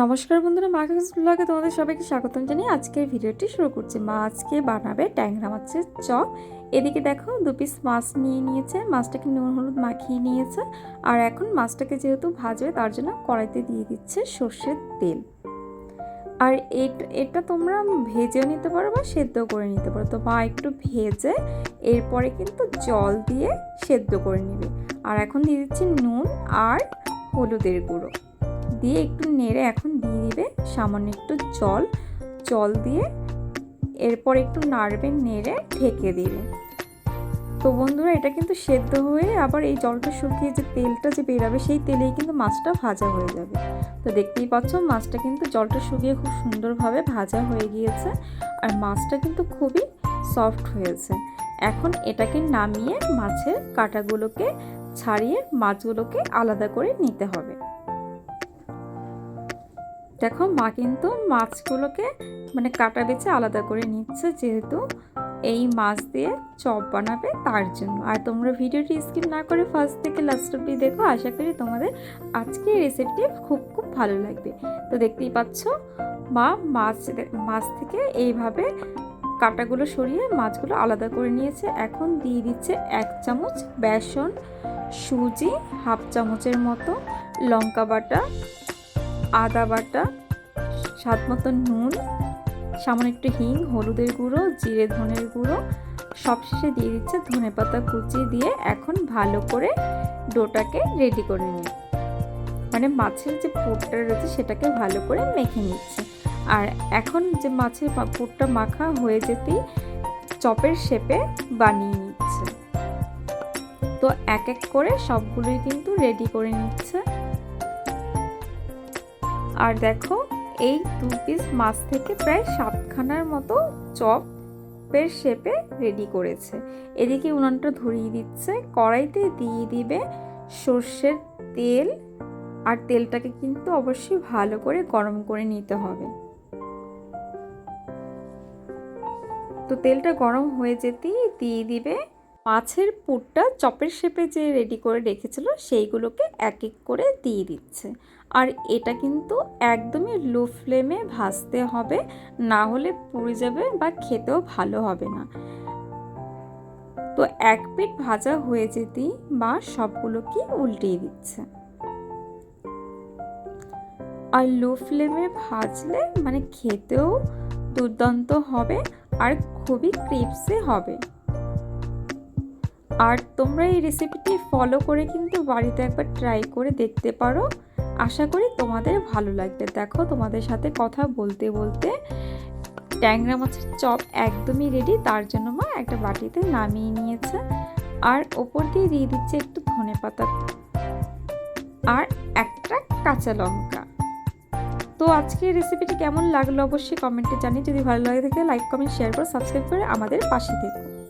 নমস্কার বন্ধুরা, মা কাজ ব্লগে তোমাদের সবাইকে স্বাগতম জানিয়ে আজকের ভিডিওটি শুরু করছি। মা আজকে বানাবে ট্যাংরা মাছের চপ। এদিকে দেখো, দু পিস মাছ নিয়ে নিয়েছে। মাছটাকে নুন, হলুদ মাখিয়ে নিয়েছে। আর এখন মাছটাকে যেহেতু ভাজবে, তার জন্য কড়াইতে দিয়ে দিচ্ছে সর্ষের তেল। আর এটা তোমরা ভেজেও নিতে পারো বা সেদ্ধ করে নিতে পারো। তো মা একটু ভেজে এরপরে কিন্তু জল দিয়ে সেদ্ধ করে নেবে। আর এখন দিয়ে দিচ্ছি নুন আর হলুদের গুঁড়ো। দিয়ে একটু নেড়ে এখন দিয়ে দিবে সামান্য একটু জল জল দিয়ে এরপর একটু নাড়বে, নেড়ে ঢেকে দিবে। তো বন্ধুরা, এটা কিন্তু সেদ্ধ হয়ে আবার এই জলটা শুকিয়ে যে তেলটা যে বেরাবে সেই তেলেই কিন্তু মাছটা ভাজা হয়ে যাবে। তো দেখতেই পাচ্ছ, মাছটা কিন্তু জলটা শুকিয়ে খুব সুন্দরভাবে ভাজা হয়ে গিয়েছে আর মাছটা কিন্তু খুবই সফট হয়েছে। এখন এটাকে নামিয়ে মাছের কাঁটাগুলোকে ছাড়িয়ে মাছগুলোকে আলাদা করে নিতে হবে। দেখো মা কিন্তু মাছগুলোকে মানে কাটা বেছে আলাদা করে নিচ্ছে যেহেতু এই মাছ দিয়ে চপ বানাবে তার জন্য। আর তোমরা ভিডিওটি স্কিপ না করে ফার্স্ট থেকে লাস্ট অব্দি দেখো, আশা করি তোমাদের আজকে রেসিপিটি খুব খুব ভালো লাগবে। তো দেখতেই পাচ্ছ মা মাছ মাছ থেকে এইভাবে কাটাগুলো সরিয়ে মাছগুলো আলাদা করে নিয়েছে। এখন দিয়ে দিচ্ছে এক চামচ বেসন, সুজি, হাফ চামচের মতো লঙ্কা বাটা আদা বাটা, স্বাদ মতো নুন, সামান্য একটু হিং, হলুদের গুঁড়ো, জিরে ধনের গুঁড়ো, সবশেষে দিয়ে দিচ্ছে ধনে পাতা কুচি দিয়ে এখন ভালো করে ডোটাকে রেডি করে নিই। মানে মাছের যে পুরটা রয়েছে সেটাকে ভালো করে মেখে নিচ্ছে। আর এখন যে মাছের পুরটা মাখা হয়ে যেতেই চপের শেপে বানিয়ে নিচ্ছে। তো এক এক করে সবগুলোই কিন্তু রেডি করে নিচ্ছে। আর দেখো, এই দু পিস মাছ থেকে প্রায় সাতখানার মতো চপ চপের শেপে রেডি করেছে। এদিকে উনানটা ধরিয়ে দিচ্ছে, কড়াইতে দিয়ে দিবে সর্ষের তেল, আর তেলটাকে কিন্তু অবশ্যই ভালো করে গরম করে নিতে হবে। তো তেলটা গরম হয়ে যেতেই দিয়ে দিবে মাছের পুরটা চপের শেপে যে রেডি করে রেখেছিল, সেইগুলোকে এক এক করে দিয়ে দিচ্ছে। আর এটা কিন্তু একদমই লো ফ্লেমে ভাজতে হবে, না হলে পুড়ে যাবে বা খেতেও ভালো হবে না। তো এক পিঠ ভাজা হয়ে যেতেই মা সবগুলোকে উল্টিয়ে দিচ্ছে। আর লো ফ্লেমে ভাজলে মানে খেতেও দুর্দান্ত হবে আর খুবই ক্রিপসে হবে। আর তোমরা এই রেসিপিটি ফলো করে কিন্তু বাড়িতে একবার ট্রাই করে দেখতে পারো। আশা করি তোমাদের ভালো লাগবে। দেখো, তোমাদের সাথে কথা বলতে বলতে ট্যাংরা মাছের চপ একদমই রেডি তার জন্য মা একটা বাটিতে নামিয়ে নিয়েছে। আর ওপর দিয়ে দিয়ে দিচ্ছে একটু ধনে পাতা আর একটা কাঁচা লঙ্কা। তো আজকে রেসিপিটি কেমন লাগল অবশ্যই কমেন্টে জানিয়ে, যদি ভালো লাগে থাকে লাইক কমেন্ট শেয়ার করে সাবস্ক্রাইব করে আমাদের পাশে থেকো।